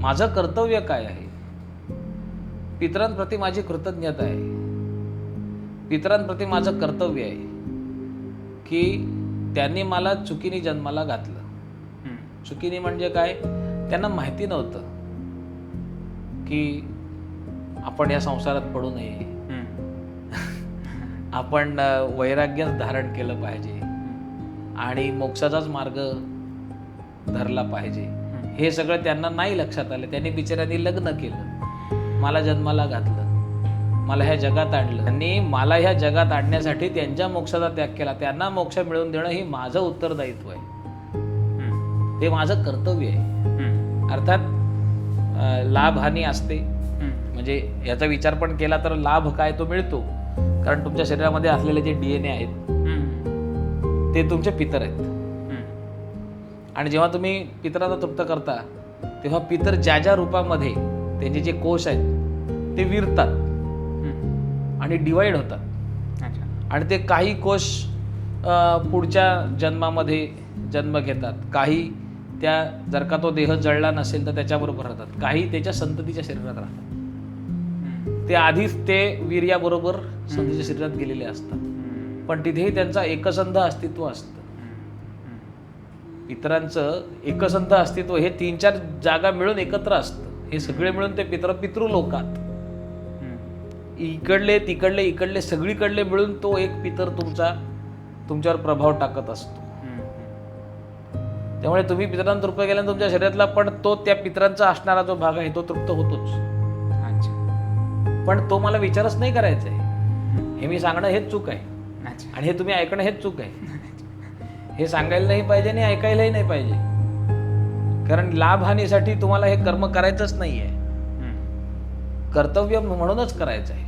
माझं कर्तव्य काय आहे? पितरांप्रती माझी कृतज्ञता आहे. पितरांप्रती माझं कर्तव्य आहे की त्यांनी मला चुकीने जन्माला घातलं. चुकीने म्हणजे काय? त्यांना माहिती नव्हतं की आपण या संसारात पडू नये. आपण वैराग्यच धारण केलं पाहिजे. आणि मोक्षाचाच मार्ग धरला पाहिजे. हे सगळं त्यांना नाही लक्षात आलं त्यांनी बिचाऱ्यांनी लग्न केलं मला जन्माला घातलं मला ह्या जगात आणलं त्यांनी मला ह्या जगात आणण्यासाठी त्यांच्या मोक्षाचा त्याग केला त्यांना मोक्ष मिळवून देणं ही माझं उत्तरदायित्व आहे. ते माझं कर्तव्य आहे. अर्थात अ, लाभहानी असते. म्हणजे याचा विचार पण केला तर लाभ काय तो मिळतो कारण तुमच्या शरीरामध्ये असलेले जे डी एन ए आहेत. ते तुमचे पितर आहेत. आणि जेव्हा तुम्ही पितरांना तृप्त करता तेव्हा पितर ज्या ज्या रूपामध्ये त्यांचे जे कोश आहेत ते विरतात. आणि डिवाइड होतात अच्छा आणि ते काही कोश पुढच्या जन्मामध्ये जन्म घेतात काही त्या जर का तो देह जळला नसेल तर त्याच्याबरोबर राहतात काही त्याच्या संततीच्या शरीरात राहतात. ते आधीच ते वीर्याबरोबर संततीच्या शरीरात गेलेले असतात. पण तिथेही त्यांचा एकसंध अस्तित्व असतं. पितरांचं एकसंध अस्तित्व हे तीन चार जागा मिळून एकत्र असतं. हे सगळे मिळून ते पितर पितृलोकात. हम्म. इकडले तिकडले इकडले सगळीकडले मिळून तो एक पितर तुमचा तुमच्यावर प्रभाव टाकत असतो. त्यामुळे तुम्ही पितरांना तृप्त केल्यानंतर तुमच्या शरीरातला पण तो त्या पितरांचा असणारा जो भाग आहे तो तृप्त होतोच. पण तो मला विचारच नाही करायचा आहे हे मी सांगणं हेच चूक आहे. आणि हे तुम्ही ऐकणं हेच चूक आहे. हे सांगायला नाही पाहिजे आणि ऐकायलाही नाही पाहिजे. कारण लाभहानीसाठी तुम्हाला हे कर्म करायचंच नाही आहे. कर्तव्य म्हणूनच करायचं आहे